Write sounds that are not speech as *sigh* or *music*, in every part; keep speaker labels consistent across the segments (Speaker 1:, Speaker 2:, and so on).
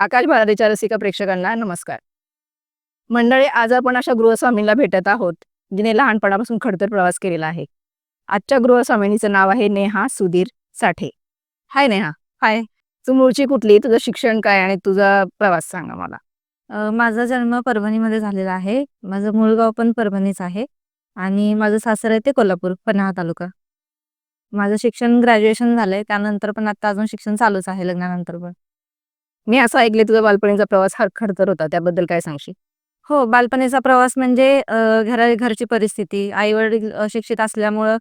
Speaker 1: आकाश भारतीच्या रसिका प्रेक्षकांना नमस्कार. मंडळी आज आपण अशा गृहस्वामींना भेटत आहोत जिने लहानपणापासून खडतर प्रवास केलेला आहे. आजच्या गृहस्वामिनीचं नाव आहे नेहा सुधीर साठे. हाय नेहा.
Speaker 2: हाय.
Speaker 1: तू मूळची कुठली? तुझं शिक्षण काय आणि तुझा प्रवास सांगा मला.
Speaker 2: माझा जन्म परभणीमध्ये झालेला आहे. माझं मूळ गाव पण परभणीच आहे. आणि माझं सासर आहे ते कोल्हापूर पन्हाळा तालुका. माझं शिक्षण ग्रॅज्युएशन झालंय. त्यानंतर पण आता अजून शिक्षण चालूच आहे लग्नानंतर पण.
Speaker 1: मी असं ऐकले तुझा बालपणीचा प्रवास हा खडतर होता त्याबद्दल काय सांगशील?
Speaker 2: हो बालपणीचा प्रवास म्हणजे घरा घरची परिस्थिती. आई वडील शिक्षित असल्यामुळं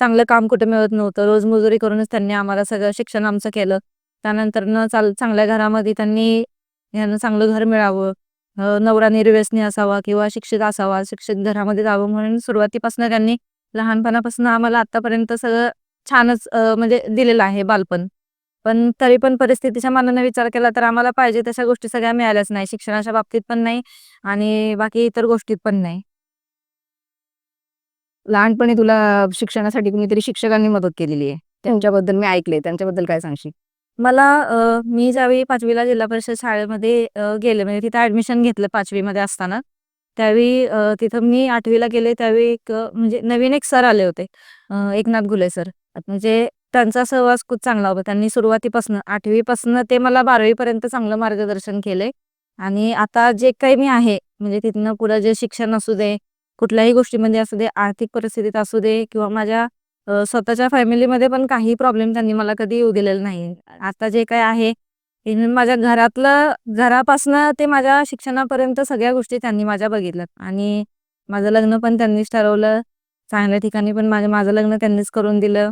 Speaker 2: चांगलं काम कुठे मिळत नव्हतं. रोज मजुरी करूनच त्यांनी आम्हाला सगळं शिक्षण आमचं केलं. त्यानंतर न चाल चांगल्या घरामध्ये त्यांनी ह्यानं चांगलं घर मिळावं. नवरा निर्व्यसनी असावा किंवा शिक्षित असावा शिक्षित घरामध्ये जावं म्हणून सुरुवातीपासून त्यांनी लहानपणापासून आम्हाला आतापर्यंत सगळं छानच म्हणजे दिलेलं आहे बालपण. पण तरी पण परिस्थितीच्या मानाने विचार केला तर आम्हाला पाहिजे तशा गोष्टी सगळ्या मिळाल्याच नाही. शिक्षणाच्या बाबतीत पण नाही आणि बाकी इतर गोष्टीत पण नाही.
Speaker 1: लहानपणी तुला शिक्षणासाठी कुणीतरी शिक्षकांनी मदत केलेली आहे? त्यांच्याबद्दल मी ऐकले त्यांच्याबद्दल काय सांगशील?
Speaker 2: मला मी ज्यावेळी पाचवीला जिल्हा परिषद शाळेमध्ये गेले म्हणजे तिथं ऍडमिशन घेतलं पाचवीमध्ये असताना त्यावेळी तिथं मी आठवीला गेले त्यावेळी एक म्हणजे नवीन एक सर आले होते. एकनाथ घुले सर. म्हणजे त्यांचा सहवास खूप चांगला होता. त्यांनी सुरुवातीपासून आठवीपासून ते मला बारावीपर्यंत चांगलं मार्गदर्शन केलंय. आणि आता जे काही मी आहे म्हणजे तिथनं पुढं जे शिक्षण असू दे कुठल्याही गोष्टीमध्ये असू दे आर्थिक परिस्थितीत असू दे किंवा माझ्या स्वतःच्या फॅमिलीमध्ये पण काही प्रॉब्लेम त्यांनी मला कधी येऊ दिलेला नाही. आता जे काय आहे माझ्या घरातलं घरापासनं ते माझ्या शिक्षणापर्यंत सगळ्या गोष्टी त्यांनी माझ्या बघितल्यात. आणि माझं लग्न पण त्यांनीच ठरवलं. चांगल्या ठिकाणी पण माझं माझं लग्न त्यांनीच करून दिलं.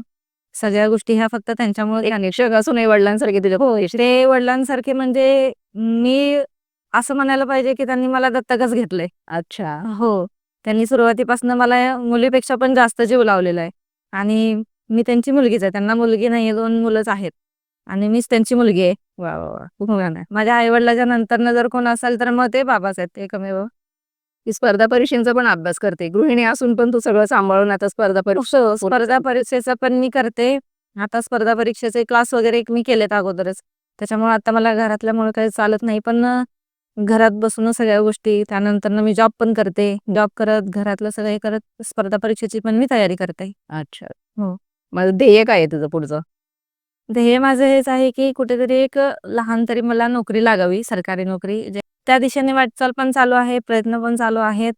Speaker 2: सगळ्या गोष्टी ह्या फक्त त्यांच्यामुळे
Speaker 1: एक असून आई वडिलांसारखे तुझ्या
Speaker 2: हो ते वडिलांसारखे म्हणजे मी असं म्हणायला पाहिजे की त्यांनी मला दत्तकच घेतलंय.
Speaker 1: अच्छा.
Speaker 2: हो त्यांनी सुरुवातीपासून मला मुलीपेक्षा पण जास्त जीव लावलेला आहे. आणि मी त्यांची मुलगीच आहे त्यांना मुलगी नाही दोन मुलंच आहेत. आणि मीच त्यांची मुलगी आहे.
Speaker 1: वा वा वा.
Speaker 2: माझ्या आई वडिलाच्या नंतर जर कोण असेल तर मग ते बाबाच आहेत एकमेव
Speaker 1: ती स्पर्धा परीक्षेचा पण अभ्यास करते. गृहिणी असून पण तू सगळं सांभाळून आता स्पर्धा परीक्षा
Speaker 2: हो, स्पर्धा परीक्षेचा पण मी करते. आता स्पर्धा परीक्षेचे क्लास वगैरे एक मी केलेत अगोदरच. त्याच्यामुळे आता मला घरातल्यामुळे काही चालत नाही पण घरात बसून सगळ्या गोष्टी त्यानंतर मी जॉब पण करते. जॉब करत घरातलं सगळं हे करत स्पर्धा परीक्षेची पण मी तयारी करते.
Speaker 1: अच्छा.
Speaker 2: हो.
Speaker 1: माझं ध्येय काय आहे तुझं पुढचं?
Speaker 2: ध्येय माझं हेच आहे की कुठेतरी एक लहान तरी मला नोकरी लागावी सरकारी नोकरी जे त्या दिशेने वाटचाल पण चालू आहे प्रयत्न पण चालू आहेत.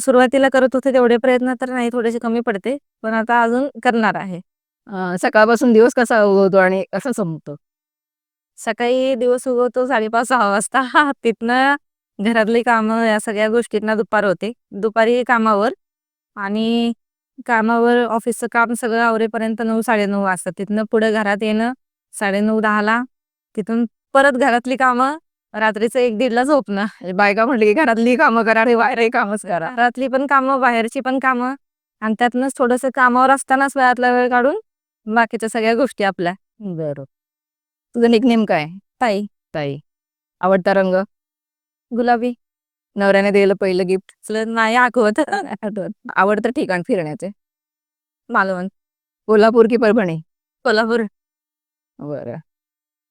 Speaker 2: सुरुवातीला करत होते तेवढे प्रयत्न तर नाही थोडेसे कमी पडते पण आता अजून करणार आहे.
Speaker 1: सकाळपासून दिवस कसा उगवतो आणि कसं संपतो?
Speaker 2: सकाळी दिवस उगवतो साडेपाच सहा वाजता. *laughs* तिथनं घरातली कामं या सगळ्या गोष्टींना दुपार होते. दुपारी कामावर आणि कामावर ऑफिसचं काम सगळं आवरेपर्यंत नऊ साडेनऊ वाजतात तिथनं पुढे घरात येणं साडेनऊ दहाला. तिथून परत घरातली कामं रात्रीचं एक दीडला झोपणं
Speaker 1: म्हणजे बायका म्हटली की घरातली कामं करा आणि बाहेरही कामच करा.
Speaker 2: घरातली पण कामं बाहेरची पण कामं आणि त्यातनंच थोडंसं कामावर असतानाच वेळातला वेळ काढून बाकीच्या सगळ्या गोष्टी आपल्या.
Speaker 1: बरं तुझं निकनेम काय?
Speaker 2: ताई.
Speaker 1: ताई. आवडता रंग?
Speaker 2: गुलाबी.
Speaker 1: नवऱ्याने दिलेलं पहिलं गिफ्ट
Speaker 2: असलं नाही आठवत.
Speaker 1: आवडतं ठिकाण फिरण्याचे.
Speaker 2: मालवण.
Speaker 1: कोल्हापूर की परभणी?
Speaker 2: कोल्हापूर.
Speaker 1: बरं.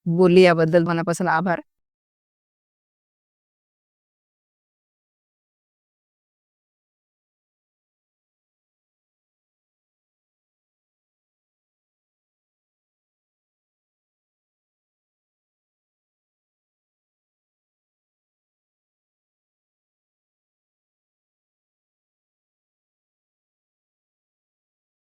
Speaker 1: बोलली याबद्दल मनापासून आभार.